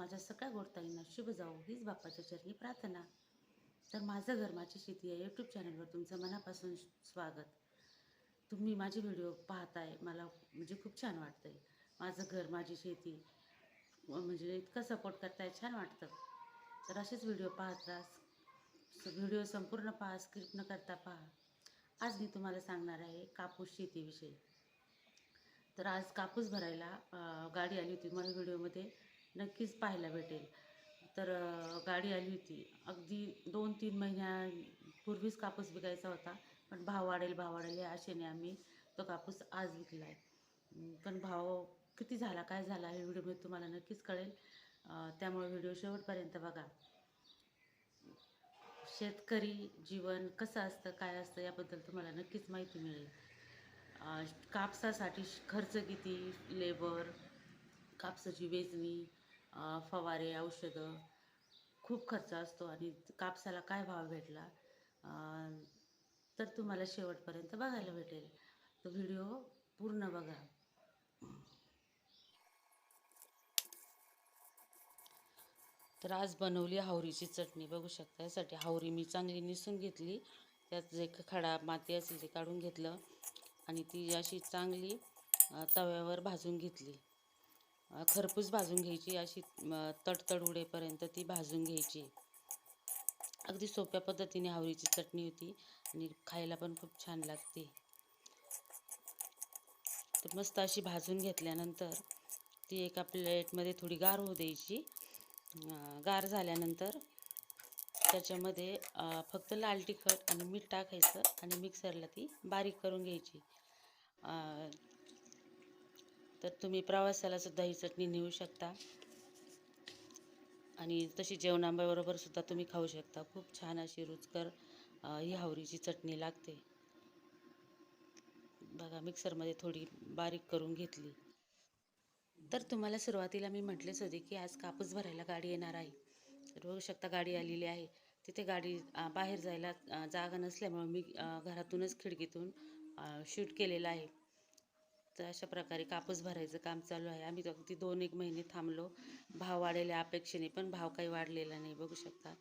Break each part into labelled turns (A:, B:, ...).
A: माझ्या सगळ्या गोडताईंना शुभ जाऊ हीच बाप्पाच्या चरणी प्रार्थना. तर माझं घर माझी शेती या यूट्यूब चॅनलवर तुमचं मनापासून स्वागत. तुम्ही माझे व्हिडिओ पाहताय मला म्हणजे खूप छान वाटतंय. माझं घर माझी शेती म्हणजे इतकं सपोर्ट करताय छान वाटतं. तर असेच व्हिडिओ पाहत राहा व्हिडिओ संपूर्ण पहा स्क्रिप्ट न करता पहा. आज मी तुम्हाला सांगणार आहे कापूस शेतीविषयी. तर आज कापूस भरायला गाडी आली होती मला व्हिडिओमध्ये. नक्कीच पाहायला भेटेल. तर गाडी आली होती. अगदी दोन तीन महिन्यापूर्वीच कापूस विकायचा होता. पण भाव वाढेल भाव वाढेल या आशेने आम्ही तो कापूस आज विकला आहे पण भाव किती झाला काय झाला हे व्हिडिओमध्ये तुम्हाला नक्कीच कळेल. त्यामुळे व्हिडिओ शेवटपर्यंत बघा. शेतकरी जीवन कसं असतं काय असतं याबद्दल तुम्हाला नक्कीच माहिती मिळेल. कापसासाठी श- खर्च किती लेबर कापसाची वेचणी फवारे औषधं खूप खर्च असतो आणि कापसाला काय भाव भेटला? तर तुम्हाला शेवटपर्यंत बघायला भेटेल. तो व्हिडिओ पूर्ण बघा. तर आज बनवली हावरीची चटणी. बघू शकता यासाठी हावरी मी चांगली निसून घेतली. त्यात जे खडा माती असेल ते काढून घेतलं आणि ती अशी चांगली तव्यावर भाजून घेतली. खरपूस भाजून घ्यायची अशी तडतड उडेपर्यंत ती भाजून घ्यायची. अगदी सोप्या पद्धतीने हावरीची चटणी होती आणि खायला पण खूप छान लागते. तर मस्त अशी भाजून घेतल्यानंतर ती एका प्लेटमध्ये थोडी गार होऊ द्यायची. गार झाल्यानंतर त्याच्यामध्ये फक्त लाल तिखट आणि मीठ टाकायचं आणि मिक्सरला ती बारीक करून घ्यायची. तर तुम्ही प्रवासाला सुद्धा ही चटणी नेऊ शकता. आणि तशी जेवणाबरोबर सुद्धा तुम्ही खाऊ शकता. खूप छान अशी रुचकर ही हावरीची चटणी लागते. बघा मिक्सरमध्ये थोडी बारीक करून घेतली. तर तुम्हाला सुरुवातीला मी म्हटलेच होते की आज कापूस भरायला गाडी येणार आहे. तर बघू शकता गाडी आलेली आहे. तिथे गाडी बाहेर जायला जागा नसल्यामुळे मी घरातूनच खिडकीतून शूट केलेलं आहे. तर अशा प्रकारे कापूस भरायचं काम चालू आहे. आम्ही तर अगदी दोन एक महिने थांबलो. भाव वाढलेल्या अपेक्षेने पण भाव काही वाढलेला नाही बघू शकता.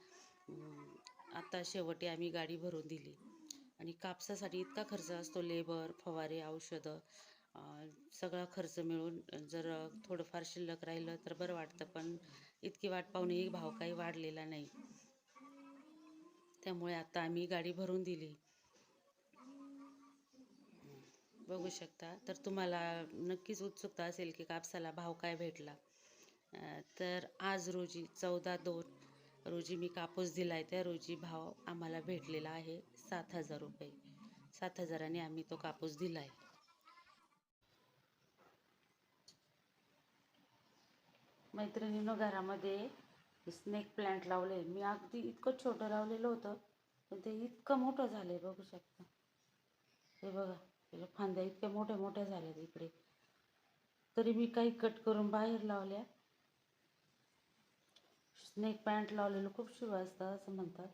A: आता शेवटी आम्ही गाडी भरून दिली. आणि कापसासाठी इतका खर्च असतो लेबर फवारे औषधं सगळा खर्च मिळून जर थोडंफार शिल्लक राहिलं तर बरं वाटतं पण इतकी वाट पाहूनही भाव काही वाढलेला नाही. त्यामुळे आता आम्ही गाडी भरून दिली. बघू शकता. तर तुम्हाला नक्कीच उत्सुकता असेल की कापसाला भाव काय भेटला. तर आज रोजी चौदा दोन रोजी मी कापूस दिला आहे त्या रोजी भाव आम्हाला भेटलेला आहे सात हजार रुपये. सात हजाराने आम्ही तो कापूस दिला आहे मैत्रिणीनं घरामध्ये स्नेक प्लांट लावले मी अगदी इतकं छोटं लावलेलं होतं पण ते इतकं मोठं झालं आहे बघू शकता. हे बघा. त्याला फांद्या इतक्या मोठ्या मोठ्या झाल्यात इकडे तरी मी काही कट करून बाहेर लावल्या. स्नेक पॅन्ट लावलेलं खूप शुभ असतं असं म्हणतात.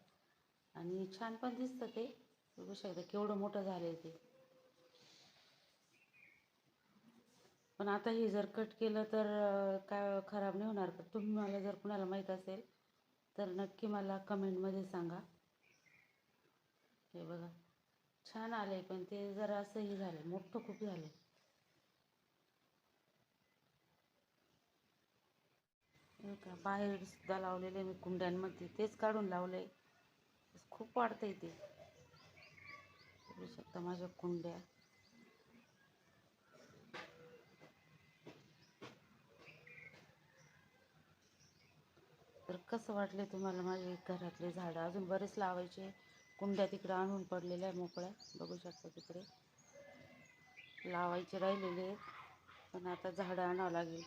A: आणि छान पण दिसतं ते. बघू शकता केवढं मोठं झालं ते. पण आता हे जर कट केलं तर काय खराब नाही होणार. का तुम्ही मला जर कुणाला माहीत असेल तर नक्की मला कमेंटमध्ये सांगा. हे बघा. छान आले पण ते जरा असं हे झालं मोठं खूप झालं. का बाहेर सुद्धा लावलेले मी कुंड्यांमध्ये तेच काढून लावले खूप वाढतंय ते. बघू शकता माझ्या कुंड्या. तर कसं वाटले तुम्हाला माझे घरातले झाडं? अजून बरेच लावायचे. कुंड्या तिकडे आणून पडलेल्या आहे मोकळ्या. बघू शकता तिकडे. लावायचे राहिलेले आहेत. पण आता झाडं आणावं लागेल.